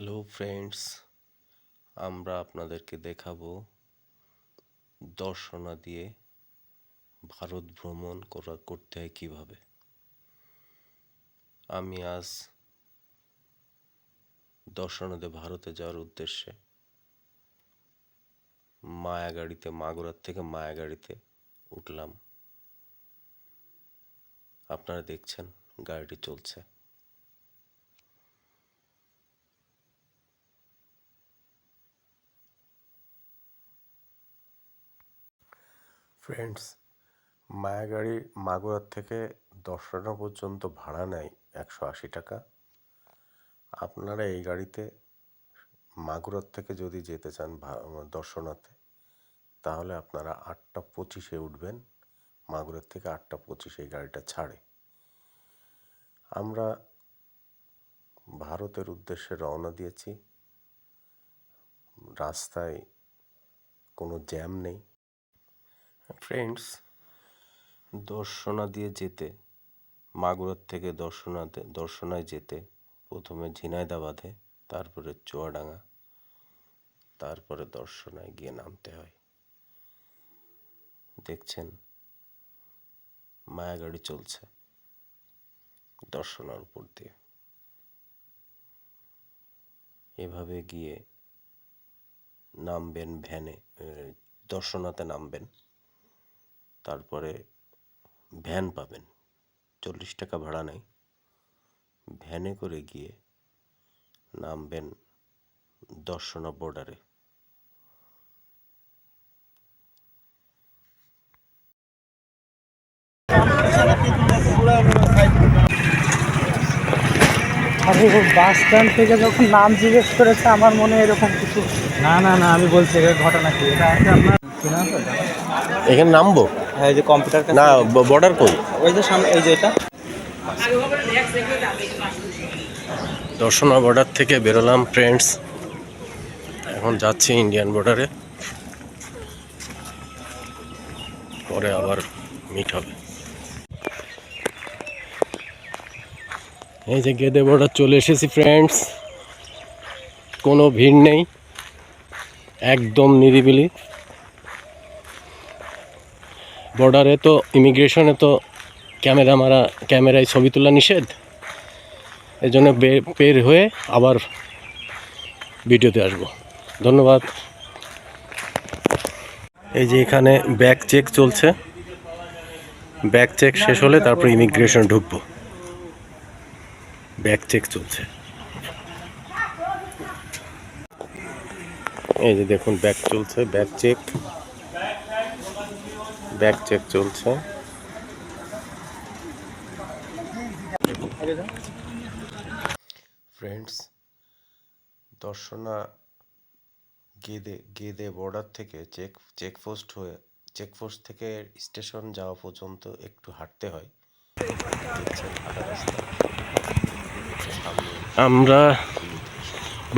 Hello friends আমরা আপনাদেরকে দেখাবো দর্শনা দিয়ে ভারত ভ্রমণ করা, করতে হয় কীভাবে। আমি আজ দর্শনাতে ভারতে যাওয়ার উদ্দেশ্যে মায়াগাড়িতে, মাগুরার থেকে মায়াগাড়িতে উঠলাম। আপনারা দেখছেন, গাড়িটি চলছে। ফ্রেন্ডস মায়া গাড়ি মাগুরার থেকে দর্শনা পর্যন্ত ভাড়া নেয় একশো আশি টাকা। আপনারা এই গাড়িতে মাগুরার থেকে যদি যেতে চান দর্শনাতে তাহলে আপনারা আটটা পঁচিশে উঠবেন। মাগুরার থেকে আটটা পঁচিশে এই গাড়িটা ছাড়ে। আমরা ভারতের উদ্দেশ্যে রওনা দিয়েছি। রাস্তায় কোনো জ্যাম নেই। ফ্রেন্ডস দর্শনা দিয়ে যেতে, মাগুরার থেকে দর্শনাতে, দর্শনায় যেতে, প্রথমে ঝিনাইদাবাদে, তারপরে চুয়াডাঙ্গা, তারপরে দর্শনায় গিয়ে নামতে হয়। দেখছেন, মায়াগাড়ি চলছে, দর্শনার উপর দিয়ে। এভাবে গিয়ে নামবেন ভ্যানে দর্শনাতে নামবেন। তারপরে ভ্যান পাবেন। চল্লিশ টাকা ভাড়া নেয় ভ্যানে করে গিয়ে নামবেন দর্শনা বর্ডারে। আরে বাস স্ট্যান্ড থেকে যখন নাম জিজ্ঞেস করেছে আমার মনে এরকম কিছু না না না আমি বলছি এটা ঘটনা কি? এটা আছে আপনার? এখানে নামবো? এই যে কম্পিউটার না বর্ডার কই? ওই যে সামনে এই যে এটা। দর্শনা বর্ডার থেকে বেরোলাম ফ্রেন্ডস এখন যাচ্ছি ইন্ডিয়ান বর্ডারে পরে আবার মিট হবে। এই যে গেদে বর্ডার চলে এসেছি ফ্রেন্ডস কোনো ভিড় নেই। একদম নিরিবিলি। বর্ডারে তো ইমিগ্রেশনে তো ক্যামেরা মারা ক্যামেরায় ছবি তোলা নিষেধ। এই জন্য বের হয়ে আবার ভিডিওতে আসব। ধন্যবাদ। এই যে এখানে ব্যাক চেক চলছে। ব্যাক চেক শেষ হলে তারপর ইমিগ্রেশন ঢুকবো। ব্যাক চেক চলছে। এই যে দেখুন ব্যাক চলছে ব্যাক চেক ব্যাগ চেক চলছে। ফ্রেন্ডস দর্শনা গেদে গেদে বর্ডার থেকে চেক চেকপোস্ট হয়ে চেকপোস্ট থেকে স্টেশন যাওয়া পর্যন্ত একটু হাঁটতে হয়। আমরা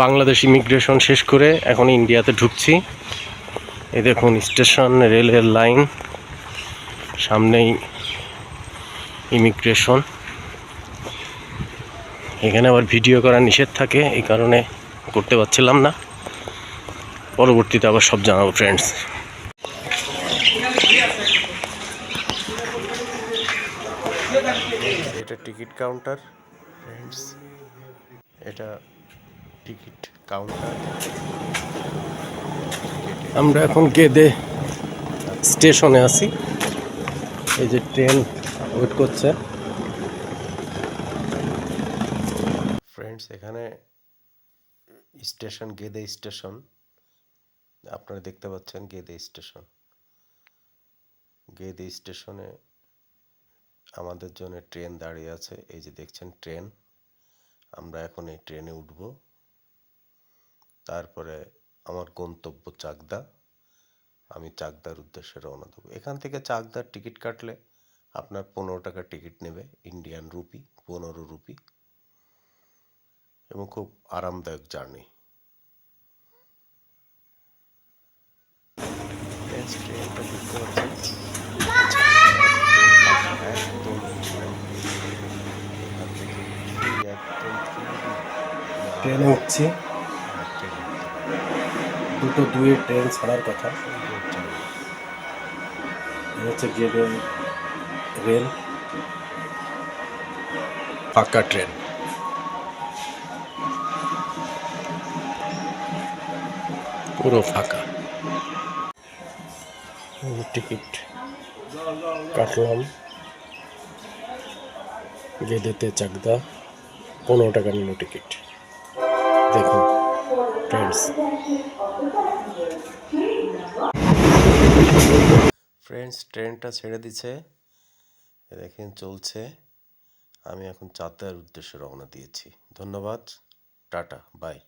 বাংলাদেশ ইমিগ্রেশন শেষ করে এখন ইন্ডিয়াতে ঢুকছি। এই দেখুন স্টেশন রেলের লাইন সামনেই ইমিগ্রেশন। এখানে আবার ভিডিও করা নিষেধ থাকে এই কারণে করতে পারছিলাম না। পরবর্তীতে আবার সব জানাব ফ্রেন্ডস এটা টিকিট কাউন্টার ফ্রেন্ডস এটা টিকিট কাউন্টার। আমরা এখন গেদে স্টেশনে আছি। এই যে ট্রেন ওয়েট করছে। ফ্রেন্ডস এখানে স্টেশন, গেদে স্টেশন। আপনারা দেখতে পাচ্ছেন গেদে স্টেশন। গেদে স্টেশনে আমাদের জন্য ট্রেন দাঁড়িয়ে আছে। এই যে দেখছেন ট্রেন। আমরা এখন এই ট্রেনে উঠব। তারপরে আমার গন্তব্য চাকদা। আমি চাকদার উদ্দেশ্যে রওনা দেবো। এখান থেকে চাকদার টিকিট কাটলে আপনার পনেরো টাকা টিকিট নেবে ইন্ডিয়ান রুপি পনেরো রুপি। এবং খুব আরামদায়ক জার্নি। ট্রেনটা দেখতে ট্রেনে উঠছি দুটো দুয়ে ট্রেন ছাড়ার কথা। হচ্ছে গেটে রেল ফাঁকা ট্রেন। পুরো ফাঁকা। টিকিট কাটলাম। গেদেতে চাকদা পনেরো টাকা নিল টিকিট। দেখুন ফ্রেন্ডস ফ্রেন্ডস ট্রেনটা ছেড়ে দিছে। দেখেন চলছে। আমি এখন চাঁদের উদ্দেশ্যে রওনা দিয়েছি। ধন্যবাদ। টাটা। বাই।